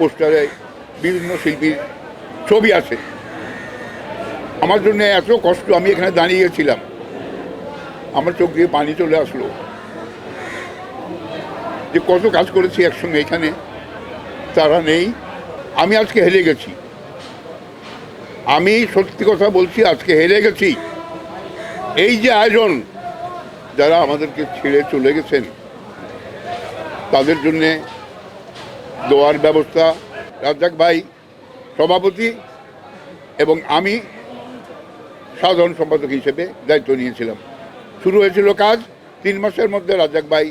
পোস্টারে বিভিন্ন শিল্পীর ছবি আছে। আমার জন্য এত কষ্ট, আমি এখানে দাঁড়িয়ে গেছিলাম। আমার চোখ দিয়ে পানি চলে আসলো। যে কত কাজ করেছি একসঙ্গে এখানে, তারা নেই। আমি আজকে হেরে গেছি। আমি সত্যি কথা বলছি, আজকে হেরে গেছি। এই যে আয়োজন, যারা আমাদেরকে ছেড়ে চলে গেছেন, তাদের জন্যে দোয়ার ব্যবস্থা। রাজ্জাক ভাই, সভাপতি এবং আমি সাধারণ সম্পাদক হিসেবে দায়িত্ব নিয়েছিলাম। শুরু হয়েছিল কাজ, তিন মাসের মধ্যে রাজ্জাক ভাই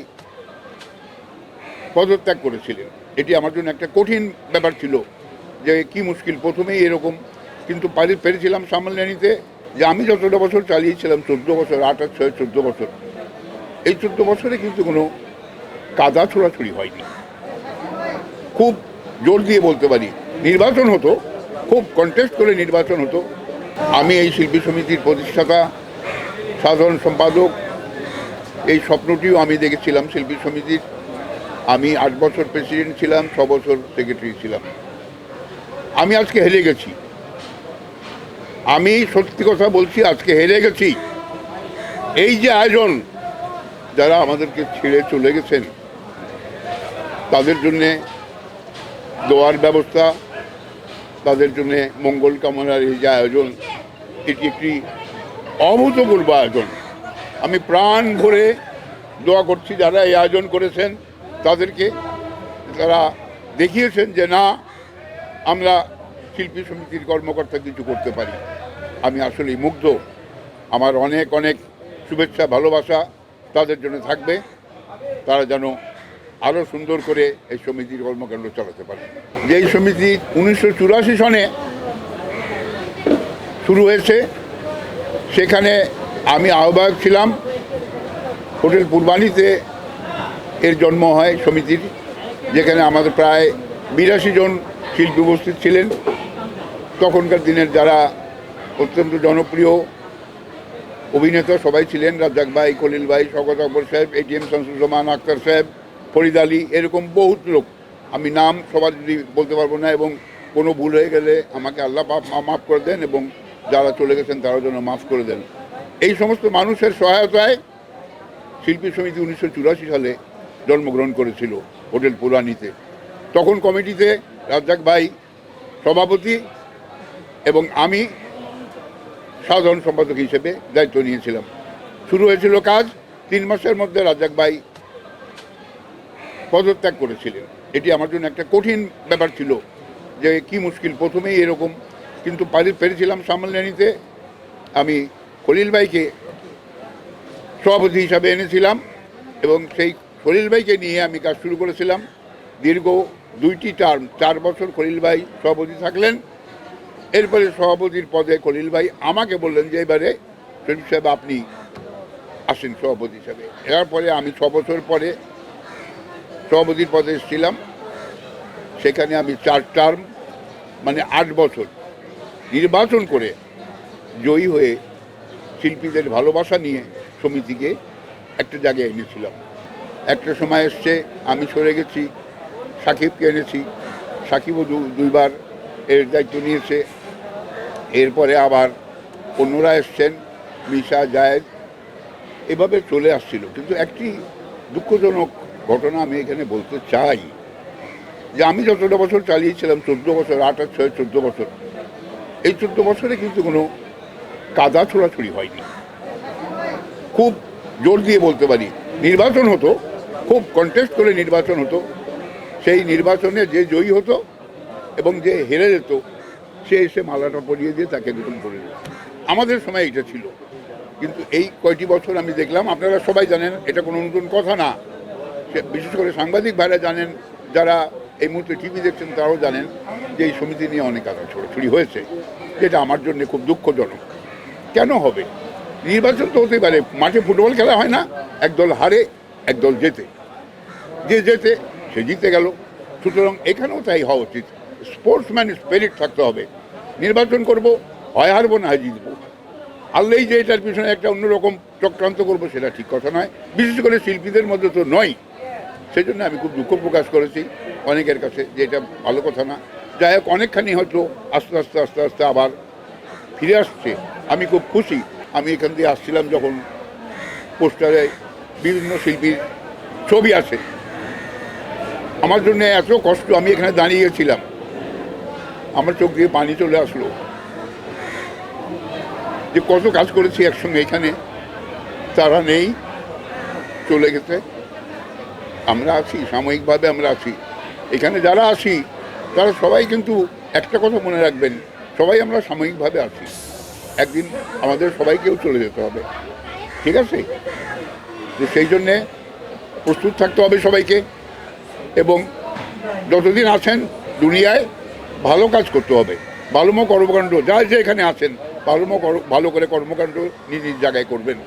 পদত্যাগ করেছিলেন। এটি আমার জন্য একটা কঠিন ব্যাপার ছিল যে কি মুশকিল, প্রথমেই এরকম। কিন্তু পারি পেরেছিলাম সামলে নিতে যে আমি যতটা বছর চালিয়েছিলাম, চোদ্দ বছর, আঠাশ, ছয়, চোদ্দ বছর, এই চোদ্দ বছরে কিন্তু কোনো কাদা ছোড়াছুড়ি হয়নি। খুব জোর দিয়ে বলতে পারি। নির্বাচন হতো, খুব কন্টেস্ট করে নির্বাচন হতো। আমি এই শিল্পী সমিতির প্রতিষ্ঠাতা, সাধারণ সম্পাদক, এই স্বপ্নটিও আমি দেখেছিলাম শিল্পী সমিতির। আমি আট বছর প্রেসিডেন্ট ছিলাম, ছ বছর সেক্রেটারি ছিলাম। আমি আজকে হেরে গেছি। আমি সত্যি কথা বলছি, আজকে হেরে গেছি। এই যে আয়োজন, যারা আমাদেরকে ছেড়ে চলে গেছেন, তাদের জন্যে দোয়ার ব্যবস্থা, তাদের জন্যে মঙ্গল কামনার এই যে আয়োজন, এটি একটি অভূতপূর্ব আয়োজন। আমি প্রাণ ভরে দোয়া করছি, যারা এই আয়োজন করেছেন, তাদেরকে তারা দেখিয়েছেন যে না, আমরা শিল্পী সমিতির কর্মকর্তা কিছু করতে পারি। আমি আসলেই মুগ্ধ। আমার অনেক অনেক শুভেচ্ছা, ভালোবাসা তাদের জন্য থাকবে। তারা যেন আরও সুন্দর করে এই সমিতির কর্মকাণ্ড চালাতে পারে। যেই সমিতি উনিশশো চুরাশি সনে শুরু হয়েছে, সেখানে আমি আহ্বায়ক ছিলাম। হোটেল পূর্বাণীতে এর জন্ম হয় সমিতির, যেখানে আমাদের প্রায় বিরাশি জন শিল্পী উপস্থিত ছিলেন। তখনকার দিনের যারা অত্যন্ত জনপ্রিয় অভিনেতা সবাই ছিলেন, রাজ্জাক ভাই, খলিল ভাই শকত আকবর সাহেব এটিএম শামসুজ্জামান আক্তার সাহেব ফরিদ আলী এরকম বহুত লোক। আমি নাম সবার যদি বলতে পারব না এবং কোনো ভুল হয়ে গেলে আমাকে আল্লাহ মাফ করে দেন এবং যারা চলে গেছেন তারা যেন মাফ করে দেন। এই সমস্ত মানুষের সহায়তায় শিল্পী সমিতি উনিশশো চুরাশি সালে জন্মগ্রহণ করেছিল হোটেল পুরানিতে তখন কমিটিতে রাজ্জাক ভাই সভাপতি এবং আমি সাধারণ সম্পাদক হিসেবে দায়িত্ব নিয়েছিলাম। শুরু হয়েছিল কাজ। তিন মাসের মধ্যে রাজ্জাক ভাই পদত্যাগ করেছিলেন। এটি আমার জন্য একটা কঠিন ব্যাপার ছিল যে কি মুশকিল, প্রথমেই এরকম। কিন্তু পারি পেরেছিলাম সামলে নিতে আমি খলিল ভাইকে সভাপতি হিসাবে এনেছিলাম এবং সেই খলিল ভাইকে নিয়ে আমি কাজ শুরু করেছিলাম। দীর্ঘ দুইটি টার্ম, চার বছর খলিল ভাই সভাপতি থাকলেন। এরপরে সভাপতির পদে খলিল ভাই আমাকে বললেন যে এবারে শরীফ সাহেব আপনি আসেন সভাপতি হিসাবে। এরপরে আমি ছ বছর পরে সভাপতির পদে এসেছিলাম। সেখানে আমি চার টার্ম মানে আট বছর নির্বাচন করে জয়ী হয়ে শিল্পীদের ভালোবাসা নিয়ে সমিতিকে একটা জায়গায় এনেছিলাম। একটা সময় এসছে, আমি সরে গেছি, সাকিবকে এনেছি, সাকিবও দুইবার এর দায়িত্ব নিয়েছে। এরপরে আবার অন্যরা এসছেন, মিশা, জায়েদ, এভাবে চলে আসছিল। কিন্তু একটি দুঃখজনক ঘটনা আমি এখানে বলতে চাই যে আমি যতটা বছর চালিয়েছিলাম, চোদ্দ বছর, আট আর ছয়, চোদ্দ বছর, এই চোদ্দ বছরে কিন্তু কোনো কাদা ছোড়াছুড়ি হয়নি। খুব জোর দিয়ে বলতে পারি, নির্বাচন হতো, খুব কন্টেস্ট করে নির্বাচন হতো। সেই নির্বাচনে যে জয়ী হতো এবং যে হেরে যেত, সে এসে মালাটা পরিয়ে দিয়ে তাকে নতুন করে দিত। আমাদের সময় এটা ছিল। কিন্তু এই কয়টি বছর আমি দেখলাম, আপনারা সবাই জানেন, এটা কোনো নতুন কথা না। বিশেষ করে সাংবাদিক ভাইরা জানেন, যারা এই মুহূর্তে টিভি দেখছেন তারাও জানেন যে এই সমিতি নিয়ে অনেক আদা ছড়াছড়ি হয়েছে, যেটা আমার জন্য খুব দুঃখজনক। কেন হবে? নির্বাচন তো হতেই পারে, মাঠে ফুটবল খেলা হয় না, একদল হারে একদল জেতে। যে জেতে, সে জিতে গেল। সুতরাং এখানেও তাই হওয়া উচিত। স্পোর্টসম্যান স্পিরিট থাকতে হবে। নির্বাচন করব, হয় হারবো না হয় জিতবো। হারলেই যে এটার পিছনে একটা অন্যরকম চক্রান্ত করব, সেটা ঠিক কথা নয়। বিশেষ করে শিল্পীদের মধ্যে তো নয়। সেই জন্য আমি খুব দুঃখ প্রকাশ করেছি অনেকের কাছে যে এটা ভালো কথা না। যাই হোক, অনেকখানি হয়তো আস্তে আস্তে আস্তে আস্তে আবার ফিরে আসছে। আমি খুব খুশি। আমি এখান দিয়ে আসছিলাম যখন পোস্টারে বিভিন্ন শিল্পীর ছবি আছে। আমার জন্য এত কষ্ট, আমি এখানে দাঁড়িয়ে গেছিলাম। আমার চোখ দিয়ে পানি চলে আসলো। যে কত কাজ করেছি একসঙ্গে, এখানে তারা নেই, চলে গেছে। আমরা আছি সাময়িকভাবে আমরা আছি এখানে যারা আছি তারা সবাই কিন্তু একটা কথা মনে রাখবেন, সবাই আমরা সাময়িকভাবে আছি একদিন আমাদের সবাইকেও চলে যেতে হবে। ঠিক আছে? তো সেই জন্যে প্রস্তুত থাকতে হবে সবাইকে এবং যতদিন আছেন দুনিয়ায় ভালো কাজ করতে হবে। ভালোমো কর্মকাণ্ড যা যে এখানে আছেন ভালোমো ভালো করে কর্মকাণ্ড নিজ নিজ জায়গায় করবেন।